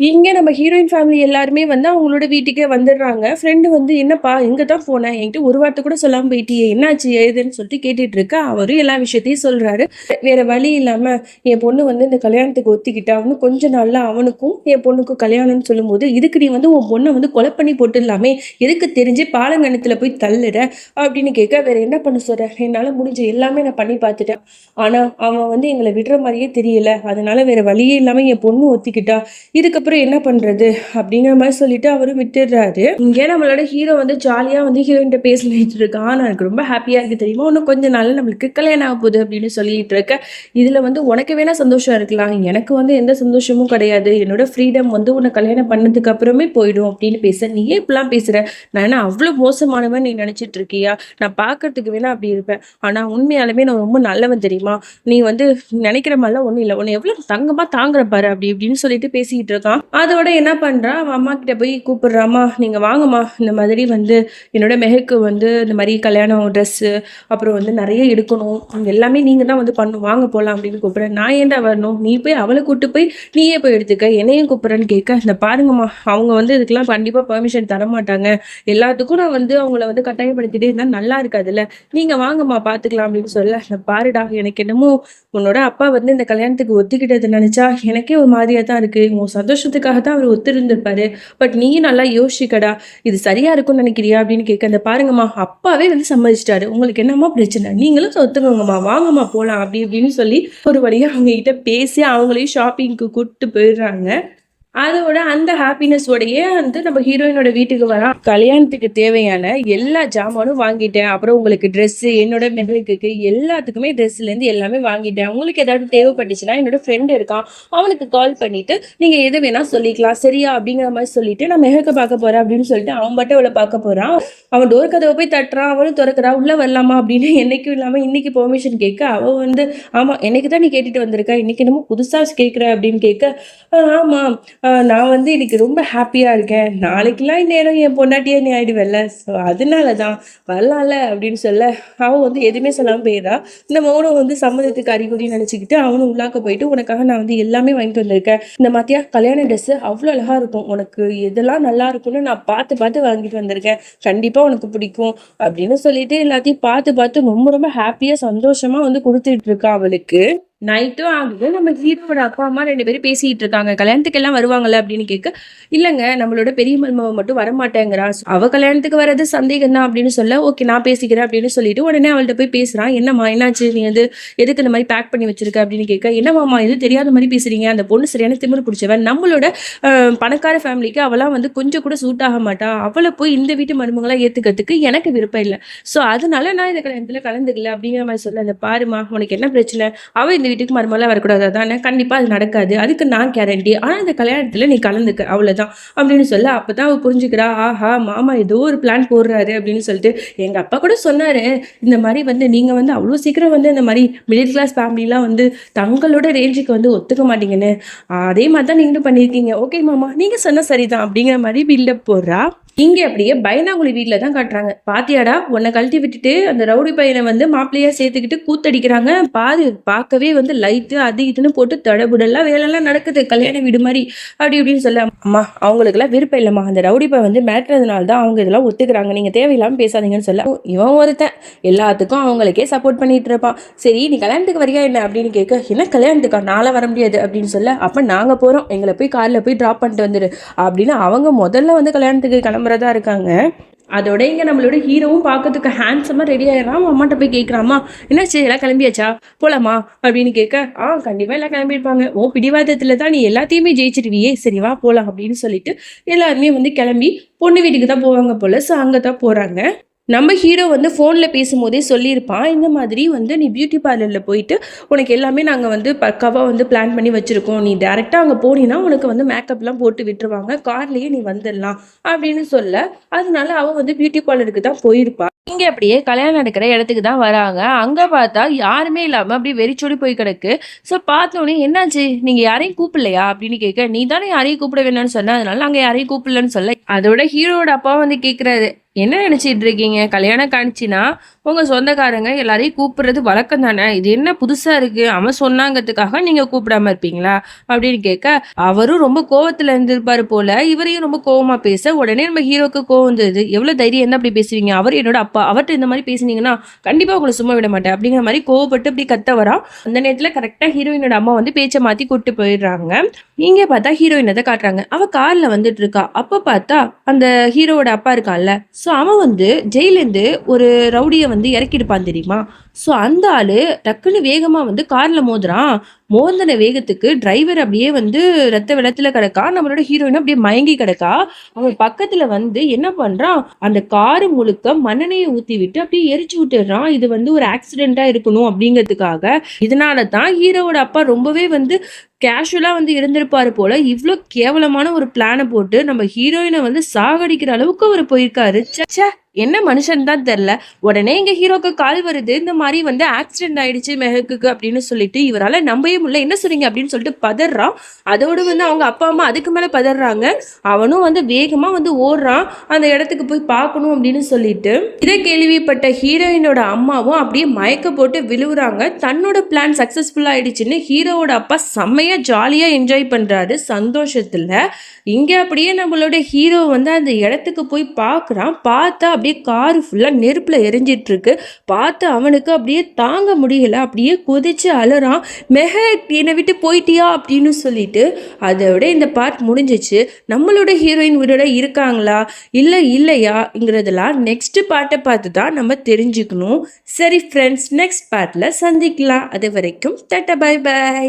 இங்க நம்ம heroine family எல்லாருமே வந்து அவங்களோட வீட்டுக்கே வந்துடுறாங்க. ஃப்ரெண்டு வந்து "என்னப்பா எங்க தான் போனேன் என்கிட்ட ஒரு வார்த்தை கூட சொல்லாம போயிட்டியே! என்னாச்சு? ஏதுன்னு?" சொல்லிட்டு கேட்டுட்டு இருக்கா அவரும் எல்லா விஷயத்தையும் சொல்றாரு. வேற வழி இல்லாம என் பொண்ணு வந்து இந்த கல்யாணத்துக்கு ஒத்திக்கிட்டா அவனு கொஞ்ச நாள்ல அவனுக்கும் என் பொண்ணுக்கும் கல்யாணம்னு சொல்லும்போது, "இதுக்கு நீ வந்து உன் பொண்ணை வந்து கொலை பண்ணி போட்டுடலாமே! எதுக்கு தெரிஞ்சு பாலங்கணத்தில் போய் தள்ளுற?" அப்படின்னு கேட்க, "வேற என்ன பண்ண சொல்ற? என்னால முடிஞ்ச எல்லாமே நான் பண்ணி பார்த்துட்டேன். ஆனா அவன் வந்து எங்களை விடுற மாதிரியே தெரியல. அதனால வேற வழியே இல்லாமல் என் பொண்ணு இதுக்கு இதுக்கப்புறம் என்ன பண்ணுறது அப்படிங்கிற மாதிரி சொல்லிட்டு அவரும் விட்டுடுறாரு. இங்கே நம்மளோட ஹீரோ வந்து ஜாலியாக வந்து ஹீரோயின்ட்ட பேசிட்டு இருக்கான். "நான் எனக்கு ரொம்ப ஹாப்பியாக இருக்குது தெரியுமா? இன்னும் கொஞ்ச நாள் நம்மளுக்கு கல்யாணம் ஆக போகுது" அப்படின்னு சொல்லிட்டு இருக்க, இதில் வந்து "உனக்கு வேணால் சந்தோஷம் இருக்கலாம். எனக்கு வந்து எந்த சந்தோஷமும் கிடையாது. என்னோட ஃப்ரீடம் வந்து உன்னை கல்யாணம் பண்ணதுக்கு அப்புறமே போயிடும்" அப்படின்னு பேச, "நீ ஏன் இப்படிலாம் பேசுகிற நான் என்ன அவ்வளோ மோசமானவன் நீ நினச்சிட்டு இருக்கியா? நான் பார்க்கறதுக்கு வேணா அப்படி இருப்பேன். ஆனா உண்மையாலுமே நான் ரொம்ப நல்லவன் தெரியுமா? நீ வந்து நினைக்கிற மாதிரிலாம் ஒன்றும் இல்லை உன்னை எவ்வளோ தங்கமாக தாங்குற பாரு" அப்படி இப்படின்னு சொல்லிட்டு பேசிக்கிட்டு இருக்கான். அதோட என்ன பண்றா, அவன் அம்மா கிட்ட போய் கூப்பிடுறா, "அம்மா நீங்க வாங்கம்மா. இந்த மாதிரி வந்து என்னோட மெஹக்கு வந்து இந்த மாதிரி கல்யாணம் ட்ரெஸ்ஸு, அப்புறம் வந்து நிறைய எடுக்கணும். எல்லாமே நீங்க தான் வந்து பண்ணும் வாங்க போகலாம் அப்படின்னு கூப்பிட்றேன் "நான் ஏன்டா வரணும்? நீ போய் அவளை கூப்பிட்டு போய் நீயே போய் எடுத்துக்க. என்னையும் கூப்பிட்றேன்னு கேட்க, "இந்த பாருங்கம்மா, அவங்க வந்து இதுக்கெல்லாம் கண்டிப்பா பெர்மிஷன் தரமாட்டாங்க. எல்லாத்துக்கும் நான் வந்து அவங்கள வந்து கட்டாயப்படுத்திட்டே இருந்தா நல்லா இருக்காதுல்ல. நீங்க வாங்கம்மா பார்த்துக்கலாம்" அப்படின்னு சொல்ல, "இந்த பாருடா, எனக்கு என்னமோ உன்னோட அப்பா வந்து இந்த கல்யாணத்துக்கு ஒத்துக்கிட்டது நினச்சா எனக்கே ஒரு மாதிரியா தான் இருக்கு. உன் சந்தோஷத்துக்காக தான் அவர் ஒத்துருந்திருப்பாரு பட் நீயும் நல்லா யோசிக்கடா. இது சரியா இருக்கும்னு நினைக்கிறியா?" அப்படின்னு கேட்க, அந்த பாருங்கம்மா, அப்பாவே வந்து சம்மதிச்சிட்டாரு உங்களுக்கு என்னம்மா பிரச்சனை? நீங்களும் ஒத்துக்கோங்கம்மா. வாங்கம்மா போலாம்" அப்படி இப்படின்னு சொல்லி ஒரு வழியாக அவங்க கிட்ட பேசி அவங்களையும் ஷாப்பிங்க்கு கூப்பிட்டு போயிடுறாங்க. அதோட அந்த ஹாப்பினஸோடையே வந்து நம்ம ஹீரோயினோட வீட்டுக்கு வரான். "கல்யாணத்துக்கு தேவையான எல்லா ஜாமானும் வாங்கிட்டேன். அப்புறம் உங்களுக்கு ட்ரெஸ்ஸு, என்னோட மெஹக்குக்கு எல்லாத்துக்குமே ட்ரெஸ்லேருந்து எல்லாமே வாங்கிட்டேன். உங்களுக்கு ஏதாவது தேவைப்பட்டுச்சுன்னா என்னோட ஃப்ரெண்ட் இருக்கான். அவனுக்கு கால் பண்ணிட்டு நீங்க எது வேணா சொல்லிக்கலாம். சரியா?" அப்படிங்கிற மாதிரி சொல்லிட்டு, "நான் மெஹக்க பார்க்க போறேன்" அப்படின்னு சொல்லிட்டு அவன் மட்டும் அவளை பார்க்க போறான். அவன் டோர் கதவை போய் தட்டுறான். அவளும் தொறக்குறா. "உள்ள வரலாமா?" அப்படின்னு என்னைக்கும் இல்லாம இன்னைக்கு பெர்மிஷன் கேட்க, அவன் வந்து, "ஆமா, என்னைக்கு தான் நீ கேட்டுட்டு வந்திருக்க. இன்னைக்கு என்னமோ புதுசா கேட்குற" அப்படின்னு கேட்க, ஆமா, நான் வந்து இன்றைக்கி ரொம்ப ஹாப்பியாக இருக்கேன். நாளைக்கெல்லாம் இந்நேரம் என் பொண்டாட்டியே நீ ஆயிடுவல்ல. ஸோ அதனால தான் வரலாம்ல" அப்படின்னு சொல்ல, அவன் வந்து எதுவுமே சொல்லாமல் போயிடுறா. இந்த மௌனம் வந்து சம்மதத்துக்கு அறிகுறி நினச்சிக்கிட்டு அவனும் உள்ளாக்க போயிட்டு, "உனக்காக நான் வந்து எல்லாமே வாங்கிட்டு வந்திருக்கேன். இந்த மாத்தியா கல்யாண ட்ரெஸ்ஸு அவ்வளோ அழகாக இருக்கும். உனக்கு எதெல்லாம் நல்லா இருக்கும்னு நான் பார்த்து பார்த்து வாங்கிட்டு வந்திருக்கேன். கண்டிப்பாக உனக்கு பிடிக்கும்" அப்படின்னு சொல்லிட்டு எல்லாத்தையும் பார்த்து பார்த்து ரொம்ப ரொம்ப ஹாப்பியாக சந்தோஷமாக வந்து கொடுத்துட்டு இருக்கா அவளுக்கு. நைட்டும் ஆகுது. நம்ம ஹீரோட அப்பா, அம்மா ரெண்டு பேரும் பேசிட்டு இருக்காங்க. "கல்யாணத்துக்கு எல்லாம் வருவாங்கல்ல?" அப்படின்னு கேட்க, இல்லைங்க நம்மளோட பெரிய மருமவ மட்டும் வரமாட்டேங்கிறா. அவ கல்யாணத்துக்கு வர்றது சந்தேகம் தான்" அப்படின்னு சொல்ல, "ஓகே நான் பேசிக்கிறேன்" அப்படின்னு சொல்லிட்டு உடனே அவள்கிட்ட போய் பேசுறான். "என்னம்மா என்னாச்சு? நீ அது எதுக்கு இந்த மாதிரி பேக் பண்ணி வச்சிருக்க?" அப்படின்னு கேட்க, "என்னம்மாம்மா இது தெரியாத மாதிரி பேசுறீங்க? அந்த பொண்ணு சரியான திமிரு பிடிச்சவன் நம்மளோட பணக்கார ஃபேமிலிக்கு அவளாம் வந்து கொஞ்சம் கூட சூட் ஆக மாட்டா. அவளை போய் இந்த வீட்டு மருமகளாக ஏத்துக்கிறதுக்கு எனக்கு விருப்பம் இல்லை ஸோ அதனால நான் இந்த கல்யாணத்துல கலந்துக்கல" அப்படிங்கிற மாதிரி சொல்ல, அந்த பாரும்மா, உனக்கு என்ன பிரச்சனை? அவள் இந்த வீட்டுக்கு மருமகளா வரக்கூடாது அதானே? கண்டிப்பாக அது நடக்காது. அதுக்கு நான் கேரண்டி. ஆனால் இந்த கல்யாணத்தில் நீ கலந்துக்க அவ்வளோதான்" அப்படின்னு சொல்ல, அப்போ தான் அவ புரிஞ்சுக்கிறா. "ஆஹா! மாமா ஏதோ ஒரு பிளான் போடுறாரு" அப்படின்னு சொல்லிட்டு, "எங்க அப்பா கூட சொன்னார் இந்த மாதிரி வந்து நீங்கள் வந்து அவ்வளோ சீக்கிரம் வந்து இந்த மாதிரி மிடில் கிளாஸ் ஃபேமிலிலாம் வந்து தங்களோட ரேஞ்சுக்கு வந்து ஒத்துக்க மாட்டீங்கன்னு. அதே மாதிரி தான் நீங்களும் பண்ணியிருக்கீங்க. ஓகே மாமா, நீங்கள் சொன்னால் சரிதான்" அப்படிங்கிற மாதிரி பில்டப் போடுறா. இங்கே அப்படியே பயந்தாங்குளி வீட்டில் தான் காட்டுறாங்க. "பாத்தியாடா, உன்னை கழட்டி விட்டுட்டு அந்த ரவுடி பையனை வந்து மாப்பிள்ளையா சேர்த்துக்கிட்டு கூத்தடிக்கிறாங்க. பாரு, பார்க்கவே வந்து லைட்டு அது இதுன்னு போட்டு தடபுடெல்லாம் வேலைலாம் நடக்குது. கல்யாண வீடு மாதிரி அப்படி இப்படின்னு சொல்ல, "அம்மா, அவங்களுக்குலாம் விருப்பம் இல்லைம்மா அந்த ரவுடி பை வந்து மேட்டுறதுனால தான் அவங்க இதெல்லாம் ஒத்துக்கிறாங்க. நீங்கள் தேவையில்லாமல் பேசாதீங்கன்னு" சொல்ல, இவன் ஒருத்தன் எல்லாத்துக்கும் அவங்களுக்கே சப்போர்ட் பண்ணிட்டு இருப்பான். "சரி நீ கல்யாணத்துக்கு வரியா என்ன?" அப்படின்னு கேட்க, "என்ன கல்யாணத்துக்கா? நான்லாம் வர முடியாது" அப்படின்னு சொல்ல, அப்போ நாங்கள் போகிறோம் எங்களை போய் காரில் போய் ட்ராப் பண்ணிட்டு வந்துடு அப்படின்னு அவங்க முதல்ல வந்து கல்யாணத்துக்கு கிளம்புறதா இருக்காங்க. அதோட இங்கே நம்மளோட ஹீரோவும் பார்க்கறதுக்கு ஹேண்ட்ஸமாக ரெடி ஆயிடுறான். அவன் அம்மாட்ட போய் கேட்குறான், என்னாச்சு? எல்லாம் கிளம்பியாச்சா? போலாமா?" அப்படின்னு கேட்க, "ஆ கண்டிப்பாக எல்லாம் கிளம்பியிருப்பாங்க. ஓ பிடிவாதத்தில் தான் நீ எல்லாத்தையுமே ஜெயிச்சிருவியே. சரி வா போகலாம் அப்படின்னு சொல்லிட்டு எல்லாருமே வந்து கிளம்பி பொண்ணு வீட்டுக்கு தான் போவாங்க போல் ஸோ அங்கே தான் போகிறாங்க நம்ம ஹீரோ வந்து ஃபோனில் பேசும்போதே சொல்லியிருப்பான். இந்த மாதிரி வந்து "நீ பியூட்டி பார்லரில் போயிட்டு உனக்கு எல்லாமே நாங்கள் வந்து பக்காவாக வந்து பிளான் பண்ணி வச்சுருக்கோம் நீ டேரெக்டாக அங்கே போனீன்னா உனக்கு வந்து மேக்கப்லாம் போட்டு விட்டுருவாங்க. கார்லேயே நீ வந்துடலாம்" அப்படின்னு சொல்ல, அதனால அவள் வந்து பியூட்டி பார்லருக்கு தான் போயிருப்பான் இங்கே அப்படியே கல்யாணம் நடக்கிற இடத்துக்கு தான் வராங்க. அங்கே பார்த்தா யாருமே இல்லாமல் அப்படியே வெறிச்சோடி போய் கிடக்கு. ஸோ பார்த்தோன்னே "என்னாச்சு? நீங்கள் யாரையும் கூப்பிடலையா?" அப்படின்னு கேட்க, "நீ தானே யாரையும் கூப்பிட வேணாம்னு சொன்ன. அதனால நாங்கள் யாரையும் கூப்பிடலன்னு" சொல்ல, அதோட ஹீரோட அப்பா வந்து கேட்குறாரு, "என்ன நினச்சிட்டு இருக்கீங்க? கல்யாணம் காணிச்சின்னா உங்கள் சொந்தக்காரங்க எல்லாரையும் கூப்பிடுறது வழக்கம் தானே? இது என்ன புதுசாக இருக்குது அவன் சொன்னாங்கிறதுக்காக நீங்கள் கூப்பிடாம இருப்பீங்களா? அப்படின்னு கேட்க அவரும் ரொம்ப கோவத்துல இருந்திருப்பார் போல. இவரையும் ரொம்ப கோவமாக பேச உடனே நம்ம ஹீரோக்கு கோவம் வந்தது. எவ்வளோ தைரியம் என்ன அப்படி பேசுவீங்க? அவர் என்னோட அப்பா அவர்கிட்ட இந்த மாதிரி பேசுனீங்கன்னா கண்டிப்பாக உங்களை சும்மா விட மாட்டேன் அப்படிங்கிற மாதிரி கோவப்பட்டு அப்படி கத்த வரா. அந்த நேரத்தில் கரெக்டாக ஹீரோயினோட அம்மா வந்து பேச்சை மாற்றி கூப்பிட்டு போயிடுறாங்க. இங்கே பார்த்தா ஹீரோயினை தான் காட்டுறாங்க. அவள் காரில் வந்துட்டு இருக்கா. அப்போ பார்த்தா அந்த ஹீரோவோட அப்பா இருக்கான்ல. ஸோ அவன் வந்து ஜெயிலேருந்து ஒரு ரவுடியை வந்து இறக்கிடுப்பான் தெரியுமா? ஸோ அந்த ஆளு டக்குன்னு வேகமா வந்து காரில் மோதுறான். மோதின வேகத்துக்கு டிரைவர் அப்படியே வந்து ரத்த வெள்ளத்துல கிடக்கா நம்மளோட ஹீரோயின் அப்படியே மயங்கி கிடக்கா. அவன் பக்கத்துல வந்து என்ன பண்றான்? அந்த காரு முழுக்க மண்ணெண்ணையை ஊத்தி விட்டு அப்படியே எரிச்சு விட்டுடுறான். இது வந்து ஒரு ஆக்சிடென்ட்டா இருக்கணும் அப்படிங்கிறதுக்காக. இதனால தான் ஹீரோவோட அப்பா ரொம்பவே வந்து கேஷுவலா வந்து இருந்திருப்பாரு போல. இவ்ளோ கேவலமான ஒரு பிளானை போட்டு நம்ம ஹீரோயினை வந்து சாகடிக்கிற அளவுக்கு அவர் போயிருக்காரு. ச்சே, என்ன மனுஷன் தான் தெரில. உடனே எங்க ஹீரோக்கு கால் வருது. இந்த மாதிரி வந்து ஆக்சிடென்ட் ஆயிடுச்சு மெஹக்குக்கு அப்படின்னு சொல்லிட்டு இவரால் நம்பவே முடியல. என்ன சொல்றீங்க அப்படின்னு சொல்லிட்டு பதறான். அதோடு வந்து அவங்க அப்பா அம்மா அதுக்கு மேலே பதறாங்க. அவனும் வந்து வேகமாக வந்து ஓடுறான். அந்த இடத்துக்கு போய் பார்க்கணும் அப்படின்னு சொல்லிட்டு. இதை கேள்விப்பட்ட ஹீரோயினோட அம்மாவும் அப்படியே மயக்க போட்டு விழுவுறாங்க. தன்னோட பிளான் சக்சஸ்ஃபுல் ஆயிடுச்சுன்னு ஹீரோவோட அப்பா செம்மையாக ஜாலியாக என்ஜாய் பண்ணுறாரு சந்தோஷத்தில். இங்கே அப்படியே நம்மளோட ஹீரோ வந்து அந்த இடத்துக்கு போய் பார்க்குறான். பார்த்தா அப்படியே கார் ஃபுல்லாக நெருப்பில் எரிஞ்சிட்ருக்கு பார்த்து அவனுக்கு அப்படியே தாங்க முடியல. அப்படியே கொதிச்சு அலறான். மெக என்னை விட்டு போயிட்டியா? அப்படின்னு சொல்லிட்டு அதோட இந்த பார்ட் முடிஞ்சிச்சு. நம்மளோட ஹீரோயின் உயிரோட இருக்காங்களா? இல்லை இல்லையாங்கிறதெல்லாம் நெக்ஸ்ட் பார்ட்டை பார்த்து தான் நம்ம தெரிஞ்சுக்கணும். சரி ஃப்ரெண்ட்ஸ் நெக்ஸ்ட் பார்ட்டில் சந்திக்கலாம். அது வரைக்கும் டாட்டா பை பை